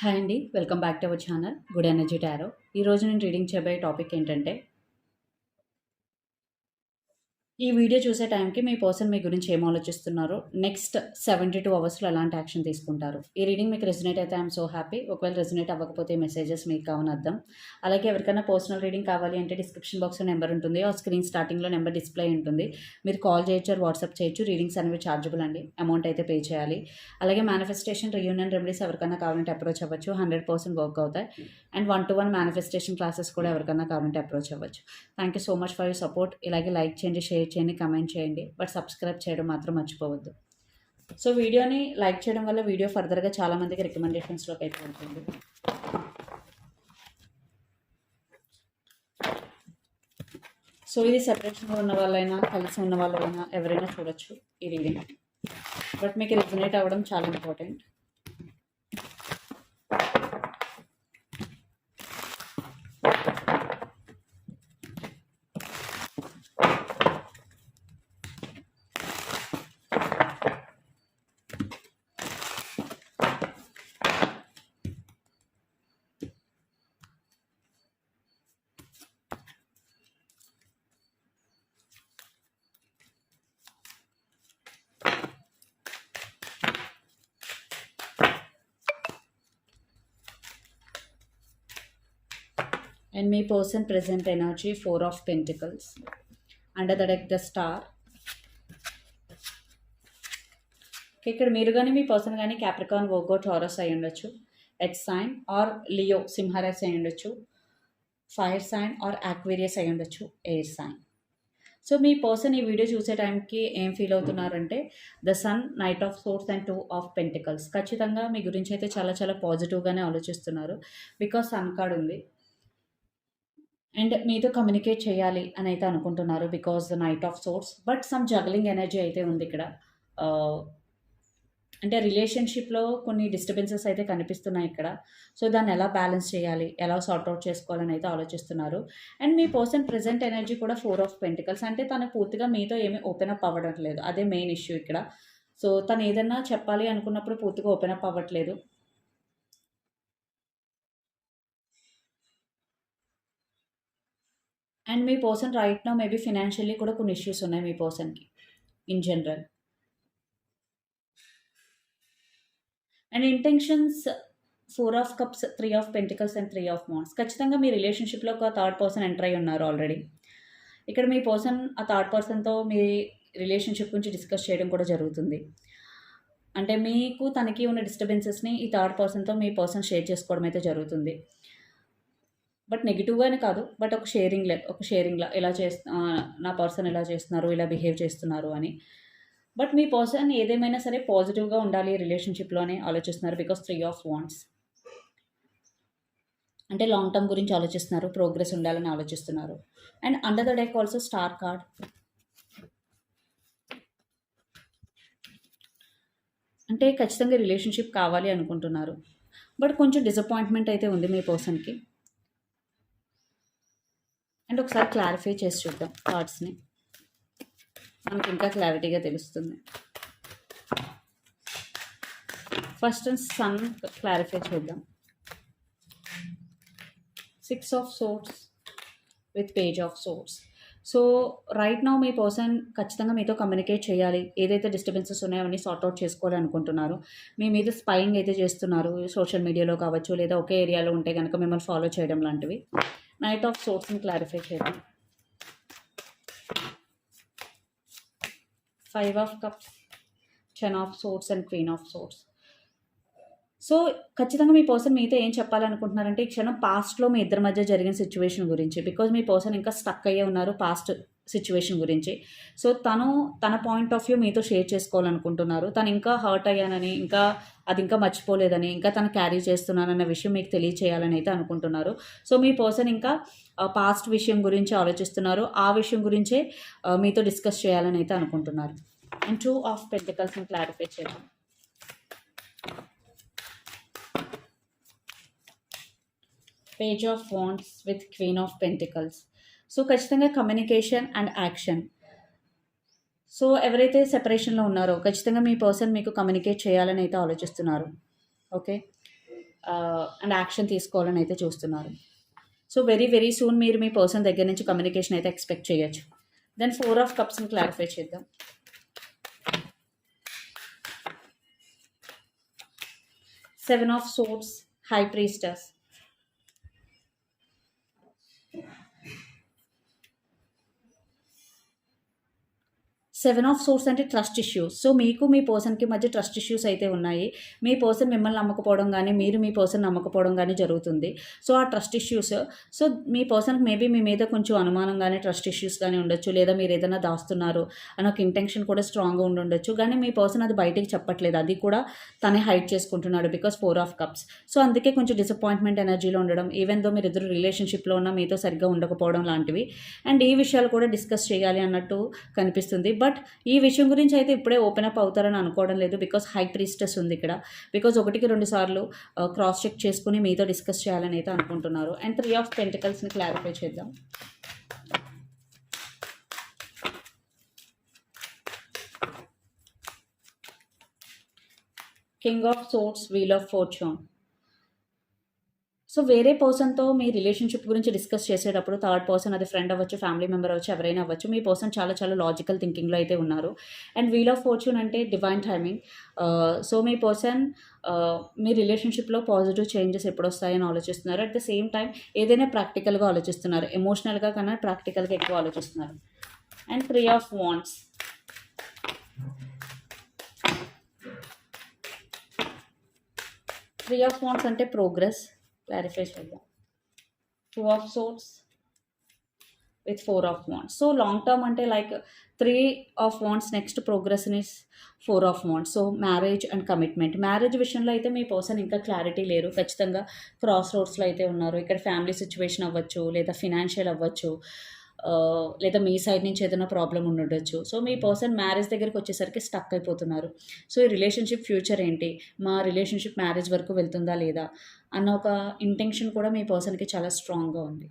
Hi అండి welcome back to our channel good energy tarot. ఈరోజు నేను రీడింగ్ చేయబోయే టాపిక్ ఏంటంటే ఈ వీడియో చూసే టైంకి మీ పర్సన్ మీ గురించి ఏం ఆలోచిస్తున్నారు? నెక్స్ట్ సెవెంటీ టూ అవర్స్లో ఎలాంటి యాక్షన్ తీసుకుంటారు? ఈ రీడింగ్ మీకు రెజినేట్ అయితే ఐఎమ్ సో హ్యాపీ. ఒకవేళ రెజినేట్ అవ్వకపోతే మెసేజెస్ మీకు కావని అర్థం. అలాగే ఎవరికైనా పర్సనల్ రీడింగ్ కావాలి అంటే డిస్క్రిప్షన్ బాక్స్లో నెంబర్ ఉంటుంది. ఆ స్క్రీన్ స్టార్టింగ్లో నెంబర్ డిస్ప్లే ఉంటుంది. మీరు కాల్ చేయొచ్చు వాట్సాప్ చేయొచ్చు. రీడింగ్స్ అనేవి ఛార్జబుల్ అండి. అమౌంట్ అయితే పే చేయాలి. అలాగే మేనిఫెస్టేషన్ రియూనియన్ రెమెడీస్ ఎవరికైనా కావాలంటే అప్రోచ్ అవ్వచ్చు. హండ్రెడ్ పర్సెంట్ వర్క్ అవుతాయి. And one to one manifestation classes కూడా ఎవరికైనా కావాలంటే అప్రోచ్ అవ్వచ్చు. Thank you so much for you support ఇలాగే లైక్ చేయండి షేర్ చేయండి కమెంట్ చేయండి. బట్ సబ్స్క్రైబ్ చేయడం మాత్రం మర్చిపోవద్దు. సో వీడియోని లైక్ చేయడం వల్ల వీడియో ఫర్దర్గా చాలామందికి రికమెండేషన్స్లోకి అయితే ఉంటుంది. సో ఇది సెపరేషన్లో ఉన్న వాళ్ళైనా కలిసి ఉన్న వాళ్ళైనా ఎవరైనా చూడొచ్చు ఈ రీడింగ్ బట్ మీకు రిజనేట్ అవ్వడం చాలా important and me person present energy four of pentacles under the deck the star ఇక్కడ మీరు కానీ మీ పర్సన్ కానీ క్యాప్రికాన్ వోగో టారస్ అయి ఉండొచ్చు. ఎట్ సైన్ ఆర్ లియో సింహరస్ అయి ఉండొచ్చు. ఫైర్ సైన్ ఆర్ యాక్వేరియస్ అయి ఉండొచ్చు. ఎయిర్ సైన్ సో మీ పర్సన్ ఈ వీడియో చూసే టైంకి ఏం feel అవుతున్నారంటే the sun knight of swords and two of pentacles ఖచ్చితంగా మీ గురించి అయితే చాలా చాలా పాజిటివ్గానే ఆలోచిస్తున్నారు. బికాస్ సన్ కార్డ్ ఉంది. అండ్ మీతో కమ్యూనికేట్ చేయాలి అని అయితే అనుకుంటున్నారు because the knight of swords but some juggling energy అయితే ఉంది ఇక్కడ. అంటే రిలేషన్షిప్లో కొన్ని డిస్టర్బెన్సెస్ అయితే కనిపిస్తున్నాయి ఇక్కడ. సో దాన్ని ఎలా బ్యాలెన్స్ చేయాలి? ఎలా సార్ట్అవుట్ చేసుకోవాలని అయితే ఆలోచిస్తున్నారు. అండ్ మీ పర్సన్ ప్రజెంట్ ఎనర్జీ కూడా ఫోర్ ఆఫ్ పెంటికల్స్ అంటే తను పూర్తిగా మీతో ఏమీ ఓపెన్ అప్ అవ్వడం లేదు. అదే మెయిన్ ఇష్యూ ఇక్కడ. సో తను ఏదన్నా చెప్పాలి అనుకున్నప్పుడు పూర్తిగా ఓపెన్ అప్ అవ్వట్లేదు. అండ్ మీ పర్సన్ రైట్ నా మేబీ ఫినాన్షియల్లీ కూడా కొన్ని ఇష్యూస్ ఉన్నాయి మీ పర్సన్కి in general. And intentions four of cups three of pentacles and three of wands ఖచ్చితంగా మీ రిలేషన్షిప్లో ఒక థర్డ్ పర్సన్ ఎంటర్ అయి ఉన్నారు ఆల్రెడీ. ఇక్కడ మీ పర్సన్ ఆ థర్డ్ పర్సన్తో మీ రిలేషన్షిప్ గురించి డిస్కస్ చేయడం కూడా జరుగుతుంది. అంటే మీకు తనకి ఉన్న డిస్టర్బెన్సెస్ని ఈ థర్డ్ పర్సన్తో మీ పర్సన్ షేర్ చేసుకోవడం అయితే జరుగుతుంది. బట్ నెగిటివ్గానే కాదు. బట్ ఒక షేరింగ్ లే ఒక షేరింగ్లా ఇలా చేస్తు నా పర్సన్ ఇలా చేస్తున్నారు ఇలా బిహేవ్ చేస్తున్నారు అని. బట్ మీ పర్సన్ ఏదేమైనా సరే పాజిటివ్గా ఉండాలి రిలేషన్షిప్లోనే ఆలోచిస్తున్నారు బికాస్ త్రీ ఆఫ్ వాంట్స్. అంటే లాంగ్ టర్మ్ గురించి ఆలోచిస్తున్నారు ప్రోగ్రెస్ ఉండాలని ఆలోచిస్తున్నారు. And under the deck also star card. అంటే ఖచ్చితంగా రిలేషన్షిప్ కావాలి అనుకుంటున్నారు. బట్ కొంచెం డిసప్పాయింట్మెంట్ అయితే ఉంది మీ పర్సన్కి. అండ్ ఒకసారి క్లారిఫై చేసి చూద్దాం థాట్స్ని మనకి ఇంకా క్లారిటీగా తెలుస్తుంది. ఫస్ట్ సన్ క్లారిఫై చేద్దాం. Six of swords with page of swords so right now me person ఖచ్చితంగా మీతో కమ్యూనికేట్ చేయాలి. ఏదైతే డిస్టర్బెన్సెస్ ఉన్నాయో అవన్నీ సార్ట్అవుట్ చేసుకోవాలి అనుకుంటున్నారు. మీ మీద స్పైయింగ్ అయితే చేస్తున్నారు. సోషల్ మీడియాలో కావచ్చు లేదా ఒకే ఏరియాలో ఉంటే కనుక మిమ్మల్ని ఫాలో చేయడం లాంటివి. నైట్ ఆఫ్ సోర్స్ని క్లారిఫై చేద్దాం. Five of cups ten of swords and queen of swords so ఖచ్చితంగా మీ పర్సన్ మీతో ఏం చెప్పాలనుకుంటున్నారంటే ఈ క్షణం పాస్ట్లో మీ ఇద్దరి మధ్య జరిగిన సిచ్యువేషన్ గురించి. బికాజ్ మీ పర్సన్ ఇంకా స్టక్ అయ్యే ఉన్నారు పాస్ట్ సిచ్యువేషన్ గురించి. సో తను తన పాయింట్ ఆఫ్ వ్యూ మీతో షేర్ చేసుకోవాలనుకుంటున్నారు. తను ఇంకా హర్ట్ అయ్యానని ఇంకా అది ఇంకా మర్చిపోలేదని ఇంకా తను క్యారీ చేస్తున్నానన్న విషయం మీకు తెలియచేయాలని అయితే అనుకుంటున్నారు. సో మీ పర్సన్ ఇంకా పాస్ట్ విషయం గురించి ఆలోచిస్తున్నారు. ఆ విషయం గురించే మీతో డిస్కస్ చేయాలని అయితే అనుకుంటున్నారు. అండ్ టూ ఆఫ్ పెంటికల్స్ని క్లారిఫై చేద్దాం. Page of wands with queen of pentacles so ఖచ్చితంగా కమ్యూనికేషన్ అండ్ యాక్షన్ సో ఎవరైతే సెపరేషన్లో ఉన్నారో ఖచ్చితంగా మీ పర్సన్ మీకు కమ్యూనికేట్ చేయాలని అయితే ఆలోచిస్తున్నారు. ఓకే అండ్ యాక్షన్ తీసుకోవాలని అయితే చూస్తున్నారు. సో వెరీ వెరీ సూన్ మీరు మీ పర్సన్ దగ్గర నుంచి కమ్యూనికేషన్ అయితే ఎక్స్పెక్ట్ చేయొచ్చు. దెన్ ఫోర్ ఆఫ్ కప్స్ని క్లారిఫై చేద్దాం. Seven of swords high priestess seven of swords అంటే ట్రస్ట్ ఇష్యూస్. సో మీకు మీ పర్సన్కి మధ్య ట్రస్ట్ ఇష్యూస్ అయితే ఉన్నాయి. మీ పర్సన్ మిమ్మల్ని నమ్మకపోవడం కానీ మీరు మీ పర్సన్ నమ్మకపోవడం కానీ జరుగుతుంది. సో ఆ ట్రస్ట్ ఇష్యూస్. సో మీ పర్సన్కి మేబీ మీ మీద కొంచెం అనుమానం కానీ ట్రస్ట్ ఇష్యూస్ కానీ ఉండొచ్చు. లేదా మీరు ఏదైనా దాస్తున్నారు అని ఒక ఇంటెన్షన్ కూడా స్ట్రాంగ్గా ఉండి ఉండొచ్చు. కానీ మీ పర్సన్ అది బయటికి చెప్పట్లేదు. అది కూడా తనే హైడ్ చేసుకుంటున్నాడు because four of cups. So అందుకే కొంచెం డిసప్పాయింట్మెంట్ ఎనర్జీలో ఉండడం ఈవెన్ దో మీరు ఇద్దరు రిలేషన్షిప్లో ఉన్న మీతో సరిగ్గా ఉండకపోవడం లాంటివి. అండ్ ఈ విషయాలు కూడా డిస్కస్ చేయాలి అన్నట్టు కనిపిస్తుంది. బట్ బట్ ఈ విషయం గురించి అయితే ఇప్పుడే ఓపెన్ అప్ అవుతారని అనుకోవడం లేదు బికాస్ హై ప్రీస్టెస్ ఉంది ఇక్కడ. బికాజ్ ఒకటికి రెండు సార్లు క్రాస్ చెక్ చేసుకుని మీతో డిస్కస్ చేయాలని అయితే అనుకుంటున్నారు. అండ్ త్రీ ఆఫ్ పెంటికల్స్ని క్లారిఫై చేద్దాం. King of swords wheel of fortune. So వేరే పర్సన్తో మీ రిలేషన్షిప్ గురించి డిస్కస్ చేసేటప్పుడు థర్డ్ పర్సన్ అది ఫ్రెండ్ అవ్వచ్చు ఫ్యామిలీ మెంబర్ అవ్వచ్చు ఎవరైనా అవ్వచ్చు మీ పర్సన్ చాలా చాలా లాజికల్ థింకింగ్లో అయితే ఉన్నారు. అండ్ వీల్ ఆఫ్ ఫార్చ్యూన్ అంటే డివైన్ టైమింగ్. సో మీ పర్సన్ మీ రిలేషన్షిప్లో పాజిటివ్ చేంజెస్ ఎప్పుడు వస్తాయని ఆలోచిస్తున్నారు. అట్ ద సేమ్ టైం ఏదైనా ప్రాక్టికల్గా ఆలోచిస్తున్నారు. ఎమోషనల్గా కన్నా ప్రాక్టికల్గా ఎక్కువ ఆలోచిస్తున్నారు. And three of wands. Three of wands అంటే ప్రోగ్రెస్. క్లారిఫై చేద్దాం two of swords with four of wands so long term అంటే like three of wands next ప్రోగ్రెస్ని four of wands so marriage and commitment marriage విషయంలో అయితే మీ person ఇంకా clarity లేరు. ఖచ్చితంగా cross రోడ్స్లో అయితే ఉన్నారు. ఇక్కడ ఫ్యామిలీ సిచ్యువేషన్ అవ్వచ్చు లేదా ఫినాన్షియల్ అవ్వచ్చు లేదా మీ సైడ్ నుంచి ఏదైనా ప్రాబ్లం ఉండొచ్చు. సో మీ పర్సన్ మ్యారేజ్ దగ్గరికి వచ్చేసరికి స్టక్ అయిపోతున్నారు. సో ఈ రిలేషన్షిప్ ఫ్యూచర్ ఏంటి? మా రిలేషన్షిప్ మ్యారేజ్ వరకు వెళ్తుందా లేదా? అన్న ఒక ఇంటెన్షన్ కూడా మీ పర్సన్కి చాలా స్ట్రాంగ్గా ఉంది.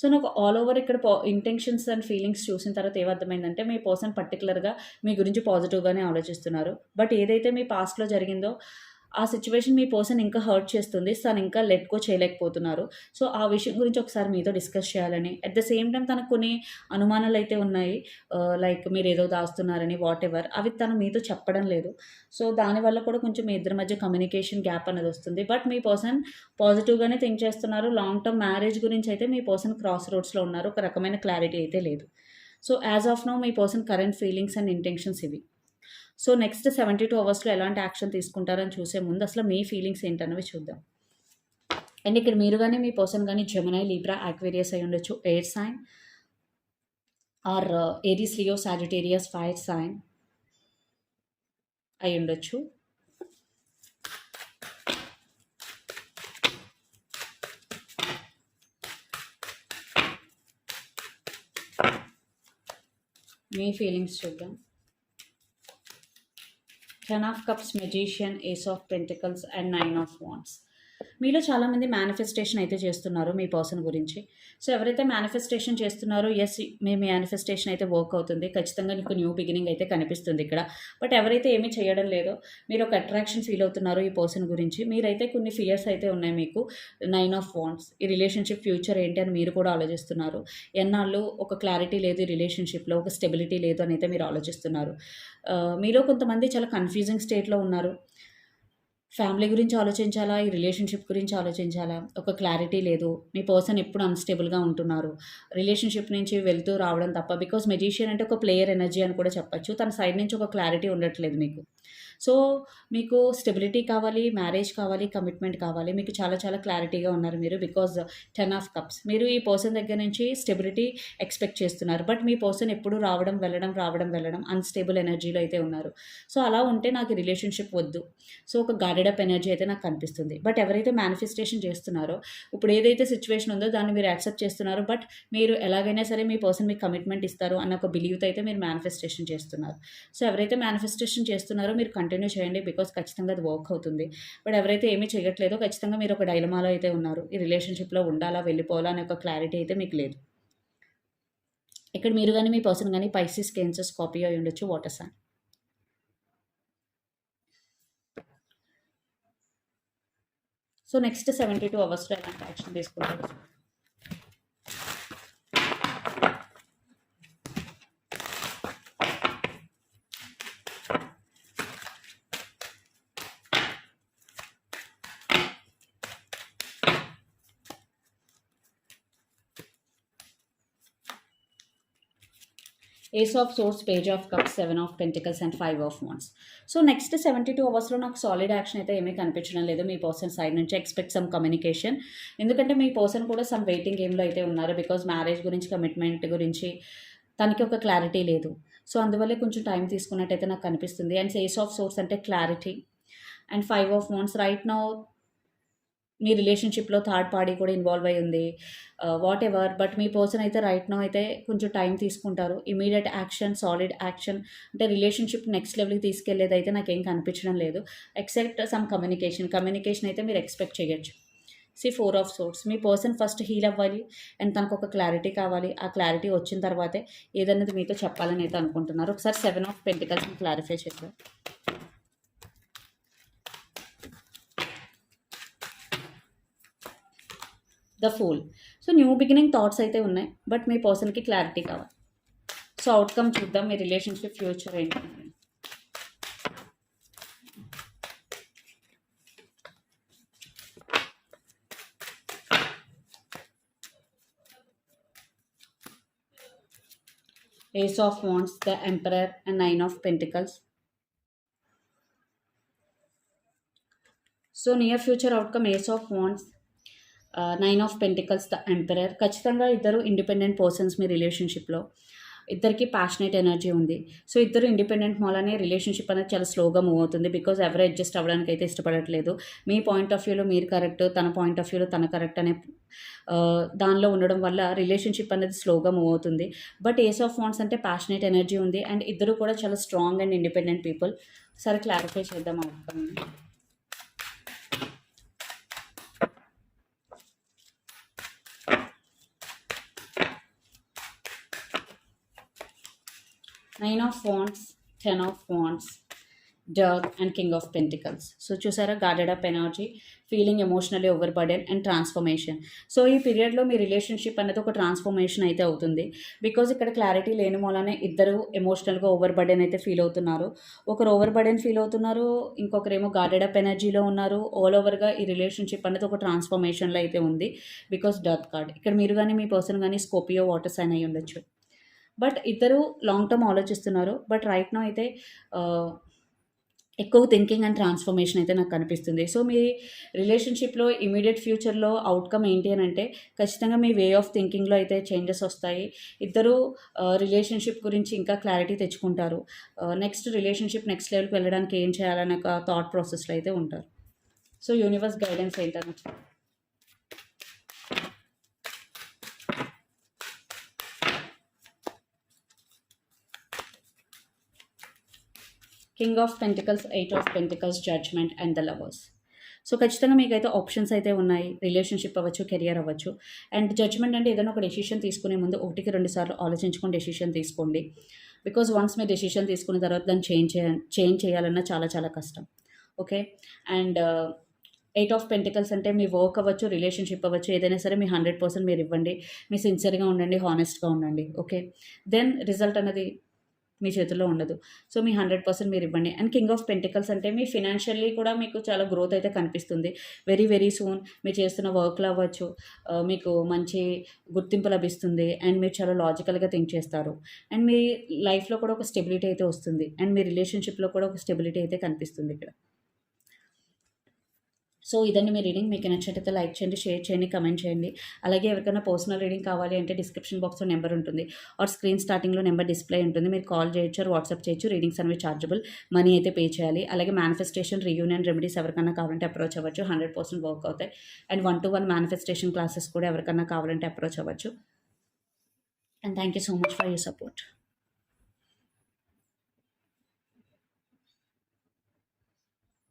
సో నాకు ఆల్ ఓవర్ ఇక్కడ ఇంటెన్షన్స్ అండ్ ఫీలింగ్స్ చూసిన తర్వాత ఏమర్థమైందంటే మీ పర్సన్ పర్టికులర్గా మీ గురించి పాజిటివ్గానే ఆలోచిస్తున్నారు. బట్ ఏదైతే మీ పాస్ట్లో జరిగిందో ఆ సిచ్యువేషన్ మీ పర్సన్ ఇంకా హర్ట్ చేస్తుంది. తను ఇంకా లెట్ గో చేయలేకపోతున్నారు. సో ఆ విషయం గురించి ఒకసారి మీతో డిస్కస్ చేయాలని. అట్ ద సేమ్ టైం తనకు కొన్ని అనుమానాలు అయితే ఉన్నాయి. Uh, లైక్ మీరు ఏదో దాస్తున్నారని వాట్ ఎవర్ అవి తను మీతో చెప్పడం లేదు. సో దానివల్ల కూడా కొంచెం మీ ఇద్దరి మధ్య కమ్యూనికేషన్ గ్యాప్ అనేది వస్తుంది. బట్ మీ పర్సన్ పాజిటివ్గానే థింక్ చేస్తున్నారు. లాంగ్ టర్మ్ మ్యారేజ్ గురించి అయితే మీ పర్సన్ క్రాస్ రోడ్స్లో ఉన్నారు. ఒక రకమైన క్లారిటీ అయితే లేదు. So as of now me person current feelings and intentions ఇవి. సో నెక్స్ట్ సెవెంటీ టూ అవర్స్లో ఎలాంటి యాక్షన్ తీసుకుంటారని చూసే ముందు అసలు మీ ఫీలింగ్స్ ఏంటన్నవి చూద్దాం. అండ్ ఇక్కడ మీరు కానీ మీ పర్సన్ కానీ జెమనై లీబ్రా యాక్వేరియస్ అయి ఉండొచ్చు. Air sign or Aries Leo Sagittarius fire sign అయి ఉండొచ్చు. మీ ఫీలింగ్స్ చూద్దాం. Ten of Cups, Magician, Ace of Pentacles and Nine of Wands. మీలో చాలామంది మేనిఫెస్టేషన్ అయితే చేస్తున్నారు మీ పర్సన్ గురించి. సో ఎవరైతే మేనిఫెస్టేషన్ చేస్తున్నారో ఎస్ మీ మేనిఫెస్టేషన్ అయితే వర్క్ అవుతుంది. ఖచ్చితంగా నీకు న్యూ బిగినింగ్ అయితే కనిపిస్తుంది ఇక్కడ. బట్ ఎవరైతే ఏమీ చేయడం లేదో మీరు ఒక అట్రాక్షన్ ఫీల్ అవుతున్నారు ఈ పర్సన్ గురించి. మీరైతే కొన్ని ఫియర్స్ అయితే ఉన్నాయి మీకు. నైన్ ఆఫ్ వాన్స్ ఈ రిలేషన్షిప్ ఫ్యూచర్ ఏంటి అని మీరు కూడా ఆలోచిస్తున్నారు. ఎన్నాళ్ళు ఒక క్లారిటీ లేదు ఈ రిలేషన్షిప్లో ఒక స్టెబిలిటీ లేదు అని అయితే మీరు ఆలోచిస్తున్నారు. Uh, మీలో కొంతమంది చాలా కన్ఫ్యూజింగ్ స్టేట్లో ఉన్నారు. ఫ్యామిలీ గురించి ఆలోచించాలా? ఈ రిలేషన్షిప్ గురించి ఆలోచించాలా? ఒక క్లారిటీ లేదు. మీ పర్సన్ ఎప్పుడు అన్స్టేబుల్గా ఉంటున్నారు? రిలేషన్షిప్ నుంచి వెళ్తూ రావడం తప్ప బికాస్ మెజిషియన్ అంటే ఒక ప్లేయర్ ఎనర్జీ అని కూడా చెప్పచ్చు. తన సైడ్ నుంచి ఒక క్లారిటీ ఉండట్లేదు మీకు. సో మీకు స్టెబిలిటీ కావాలి మ్యారేజ్ కావాలి కమిట్మెంట్ కావాలి. మీకు చాలా చాలా క్లారిటీగా ఉన్నారు మీరు బికాజ్ టెన్ ఆఫ్ కప్స్ మీరు ఈ పర్సన్ దగ్గర నుంచి స్టెబిలిటీ ఎక్స్పెక్ట్ చేస్తున్నారు. బట్ మీ పర్సన్ ఎప్పుడు రావడం వెళ్ళడం రావడం వెళ్ళడం అన్స్టేబుల్ ఎనర్జీలో అయితే ఉన్నారు. సో అలా ఉంటే నాకు రిలేషన్షిప్ వద్దు. సో ఒక గార్డెడ్ అప్ ఎనర్జీ అయితే నాకు కనిపిస్తుంది బట్ ఎవరైతే మేనిఫెస్టేషన్ చేస్తున్నారో ఇప్పుడు ఏదైతే సిచ్యువేషన్ ఉందో దాన్ని మీరు యాక్సెప్ట్ చేస్తున్నారు. బట్ మీరు ఎలాగైనా సరే మీ పర్సన్ మీకు కమిట్మెంట్ ఇస్తారు అన్న ఒక బిలీవ్తో అయితే మీరు మేనిఫెస్టేషన్ చేస్తున్నారు. సో ఎవరైతే మేనిఫెస్టేషన్ చేస్తున్నారో మీరు కంటిన్యూ చేయండి బికాస్ ఖచ్చితంగా అది వర్క్ అవుతుంది. బట్ ఎవరైతే ఏమీ చేయట్లేదో ఖచ్చితంగా మీరు ఒక డైలమాలో అయితే ఉన్నారు. ఈ రిలేషన్షిప్లో ఉండాలా వెళ్ళిపోవాలా అనే ఒక క్లారిటీ అయితే మీకు లేదు. ఇక్కడ మీరు కానీ మీ పర్సన్ కానీ పైసిస్ కేన్సర్స్ కాపీ అయి ఉండొచ్చు water sign so next seventy two అవర్స్లో ఎలాంటి యాక్షన్ తీసుకుంటారు? Ace of swords page of cups seven of pentacles and five of wands so next seventy two అవర్స్లో నాకు సాలిడ్ యాక్షన్ అయితే ఏమీ కనిపించడం లేదు. మీ పర్సన్ సైడ్ నుంచి ఎక్స్పెక్ట్ సమ్ కమ్యూనికేషన్ ఎందుకంటే మీ పర్సన్ కూడా సమ్ వెయిటింగ్ గేమ్లో అయితే ఉన్నారు బికాజ్ మ్యారేజ్ గురించి కమిట్మెంట్ గురించి తనకి ఒక క్లారిటీ లేదు. సో అందువల్లే కొంచెం టైం తీసుకున్నట్టయితే నాకు కనిపిస్తుంది. అండ్ ఏస్ ఆఫ్ సోర్స్ అంటే clarity and five of wands right now మీ రిలేషన్షిప్లో థర్డ్ పార్టీ కూడా ఇన్వాల్వ్ అయి ఉంది. వాట్ ఎవర్ బట్ మీ పర్సన్ అయితే రైట్ నో అయితే కొంచెం టైం తీసుకుంటారు. ఇమీడియట్ యాక్షన్ సాలిడ్ యాక్షన్ అంటే రిలేషన్షిప్ నెక్స్ట్ లెవెల్కి తీసుకెళ్ళేది అయితే నాకేం కనిపించడం లేదు. Except some communication. కమ్యూనికేషన్ అయితే మీరు ఎక్స్పెక్ట్ చేయొచ్చు. సి ఫోర్ ఆఫ్ సోర్స్ మీ పర్సన్ ఫస్ట్ హీల్ అవ్వాలి. అండ్ తనకు ఒక క్లారిటీ కావాలి. ఆ క్లారిటీ వచ్చిన తర్వాతే ఏదన్నది మీతో చెప్పాలని అయితే అనుకుంటున్నారు. ఒకసారి సెవెన్ ఆఫ్ పెంటికల్స్ని క్లారిఫై చేద్దాం. The fool so new beginning thoughts అయితే ఉన్నాయి బట్ మీ పర్సన్కి క్లారిటీ కావాలి. సో అవుట్కమ్ చూద్దాం మీ రిలేషన్షిప్ ఫ్యూచర్ ఏంటి? Ace of Wands, the Emperor, and Nine of Pentacles. So near future outcome ace of wands nine of pentacles the emperor ఖచ్చితంగా ఇద్దరు independent persons మీ రిలేషన్షిప్లో ఇద్దరికి ప్యాషనేట్ ఎనర్జీ ఉంది. సో ఇద్దరు ఇండిపెండెంట్ మూలనే రిలేషన్షిప్ అనేది చాలా స్లోగా మూవ్ అవుతుంది బికాజ్ ఎవరు అడ్జస్ట్ అవ్వడానికి అయితే ఇష్టపడట్లేదు. మీ పాయింట్ ఆఫ్ వ్యూలో మీరు కరెక్ట్ తన పాయింట్ ఆఫ్ వ్యూలో తన కరెక్ట్ అనే దానిలో ఉండడం వల్ల రిలేషన్షిప్ అనేది స్లోగా మూవ్ అవుతుంది. బట్ ఏస్ ఆఫ్ వాన్స్ అంటే ప్యాషనేట్ ఎనర్జీ ఉంది. అండ్ ఇద్దరు కూడా చాలా స్ట్రాంగ్ అండ్ ఇండిపెండెంట్ పీపుల్ సరే క్లారిఫై చేద్దాం అనుకుంటున్నాను. Nine of wands ten of wands dark and king of pentacles so చూసారా? Guarded up energy feeling emotionally over burden and transformation so ఈ పీరియడ్లో మీ రిలేషన్షిప్ అనేది ఒక ట్రాన్స్ఫర్మేషన్ అయితే అవుతుంది. బికాజ్ ఇక్కడ క్లారిటీ లేని మూలనే ఇద్దరు ఎమోషనల్గా ఓవర్ బర్డెన్ అయితే ఫీల్ అవుతున్నారు. ఒకరు ఓవర్ బర్డెన్ ఫీల్ అవుతున్నారు ఇంకొకరేమో గార్డెడ్ అప్ ఎనర్జీలో ఉన్నారు. ఆల్ ఓవర్గా ఈ రిలేషన్షిప్ అనేది ఒక ట్రాన్స్ఫర్మేషన్లో అయితే ఉంది. బికాస్ డర్త్ కార్డ్ ఇక్కడ మీరు కానీ మీ పర్సన్ కానీ స్కోపియో వాటర్ సైన్ అయి ఉండొచ్చు బట్ ఇద్దరు లాంగ్ టర్మ్ ఆలోచిస్తున్నారు. బట్ రైట్ నో అయితే ఎక్కువ థింకింగ్ అండ్ ట్రాన్స్ఫర్మేషన్ అయితే నాకు కనిపిస్తుంది. సో మీ రిలేషన్షిప్లో ఇమీడియట్ ఫ్యూచర్లో అవుట్కమ్ ఏంటి అని అంటే ఖచ్చితంగా మీ వే ఆఫ్ థింకింగ్లో అయితే చేంజెస్ వస్తాయి. ఇద్దరు రిలేషన్షిప్ గురించి ఇంకా క్లారిటీ తెచ్చుకుంటారు. నెక్స్ట్ రిలేషన్షిప్ నెక్స్ట్ లెవెల్కి వెళ్ళడానికి ఏం చేయాలనే ఒక థాట్ ప్రాసెస్లో అయితే ఉంటారు. సో యూనివర్స్ గైడెన్స్ ఏంటని king of pentacles eight of pentacles judgement and the lovers so ఖచ్చితంగా మీకైతే ఆప్షన్స్ అయితే ఉన్నాయి. రిలేషన్షిప్ అవ్వచ్చు కెరియర్ అవ్వచ్చు. అండ్ జడ్జ్మెంట్ అంటే ఏదైనా ఒక డెసిషన్ తీసుకునే ముందు ఒకటికి రెండు సార్లు ఆలోచించుకొని డెసిషన్ తీసుకోండి. బికాజ్ వన్స్ మీరు డెసిషన్ తీసుకున్న తర్వాత దాన్ని చేంజ్ చేయ చేంజ్ చేయాలన్నా చాలా చాలా కష్టం. Okay and eight of pentacles అంటే మీ వర్క్ అవ్వచ్చు రిలేషన్షిప్ అవ్వచ్చు ఏదైనా సరే మీ హండ్రెడ్ పర్సెంట్ మీరు ఇవ్వండి. మీ సిన్సియర్గా ఉండండి హానెస్ట్గా ఉండండి. ఓకే దెన్ రిజల్ట్ అనేది మీ చేతిలో ఉండదు. సో మీ హండ్రెడ్ పర్సెంట్ మీరు ఇవ్వండి. అండ్ కింగ్ ఆఫ్ పెంటికల్స్ అంటే మీ ఫినాన్షియల్లీ కూడా మీకు చాలా గ్రోత్ అయితే కనిపిస్తుంది. వెరీ వెరీ సూన్ మీరు చేస్తున్న వర్క్లో అవ్వచ్చు. మీకు మంచి గుర్తింపు లభిస్తుంది. అండ్ మీరు చాలా లాజికల్గా థింక్ చేస్తారు. అండ్ మీ లైఫ్లో కూడా ఒక స్టెబిలిటీ అయితే వస్తుంది. అండ్ మీ రిలేషన్షిప్లో కూడా ఒక స్టెబిలిటీ అయితే కనిపిస్తుంది ఇక్కడ. సో ఇదండి మీ రీడింగ్. మీకు నచ్చినట్టయితే లైక్ చేయండి షేర్ చేయండి కమెంట్ చేయండి. అలాగే ఎవరికైనా పర్సనల్ రీడింగ్ కావాలి అంటే డిస్క్రిప్షన్ బాక్స్లో నెంబర్ ఉంటుంది. ఆర్ స్క్రీన్ స్టార్టింగ్లో నెంబర్ డిస్ప్లే ఉంటుంది. మీరు కాల్ చేయొచ్చు వాట్సాప్ చేయొచ్చు. రీడింగ్స్ అనేవి చార్జబుల్. మనీ అయితే పే చేయాలి. అలాగే మేనిఫెస్టేషన్ రీయూనియన్ రెమెడీస్ ఎవరికైనా కావాలంటే అప్రోచ్ అవ్వచ్చు. హండ్రెడ్ పర్సెంట్ వర్క్ అవుతాయి. And one to one manifestation classes కూడా ఎవరికైనా కావాలంటే అప్రోచ్ అవ్వచ్చు. And thank you so much for you support